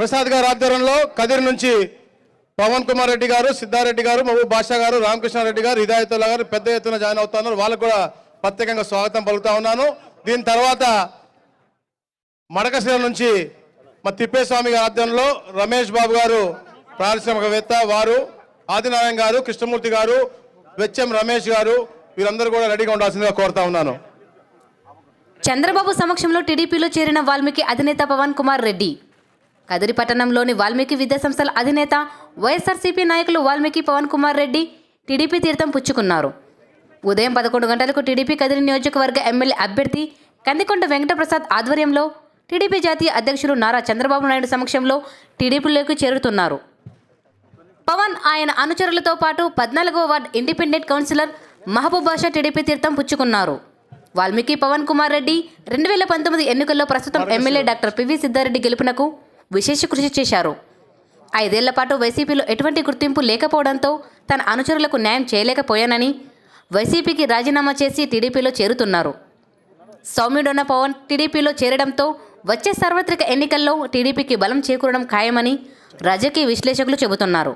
ప్రసాద్ గారి ఆధ్వర్యంలో కదిరి నుంచి పవన్ కుమార్ రెడ్డి గారు సిద్ధారెడ్డి గారు మహబూబ్ బాషా గారు రామకృష్ణారెడ్డి గారు హిదాయతుల్లా గారు పెద్ద ఎత్తున జాయిన్ అవుతున్నారు. వాళ్ళకు కూడా ప్రత్యేకంగా స్వాగతం పలుకుతా ఉన్నాను. దీని తర్వాత మడకశిల నుంచి మా తిప్పేస్వామి గారి ఆధ్వర్యంలో రమేష్ బాబు గారు పారిశ్రామికవేత్త వారు ఆదినారాయణ గారు కృష్ణమూర్తి గారు వెచ్చం రమేష్ గారు వీరందరూ కూడా రెడీగా ఉండాల్సిందిగా కోరుతా ఉన్నాను. చంద్రబాబు సమక్షంలో టీడీపీలో చేరిన వాల్మీకి అధినేత పవన్ కుమార్ రెడ్డి కదిరి పట్టణంలోని వాల్మీకి విద్యాసంస్థల అధినేత వైఎస్ఆర్సీపీ నాయకులు వాల్మీకి పవన్ కుమార్ రెడ్డి టీడీపీ తీర్థం పుచ్చుకున్నారు. ఉదయం పదకొండు గంటలకు టీడీపీ కదిరి నియోజకవర్గ ఎమ్మెల్యే అభ్యర్థి కందికొండ వెంకటప్రసాద్ ఆధ్వర్యంలో టీడీపీ జాతీయ అధ్యక్షుడు నారా చంద్రబాబు నాయుడు సమక్షంలో టీడీపీలోకి చేరుతున్నారు. పవన్ ఆయన అనుచరులతో పాటు పద్నాలుగో ward independent councillor Mahaboob Basha TDP తీర్థం పుచ్చుకున్నారు. వాల్మీకి పవన్ కుమార్ రెడ్డి రెండు వేల పంతొమ్మిది ఎన్నికల్లో ప్రస్తుతం ఎమ్మెల్యే డాక్టర్ పివి సిద్ధారెడ్డి గెలుపునకు విశేష కృషి చేశారు. ఐదేళ్ళ పాటు వైసీపీలో ఎటువంటి గుర్తింపు లేకపోవడంతో తన అనుచరులకు న్యాయం చేయలేకపోయానని వైసీపీకి రాజీనామా చేసి టీడీపీలో చేరుతున్నారు. సౌమ్యుడున్న పవన్ టీడీపీలో చేరడంతో వచ్చే సార్వత్రిక ఎన్నికల్లో టీడీపీకి బలం చేకూరడం ఖాయమని రాజకీయ విశ్లేషకులు చెబుతున్నారు.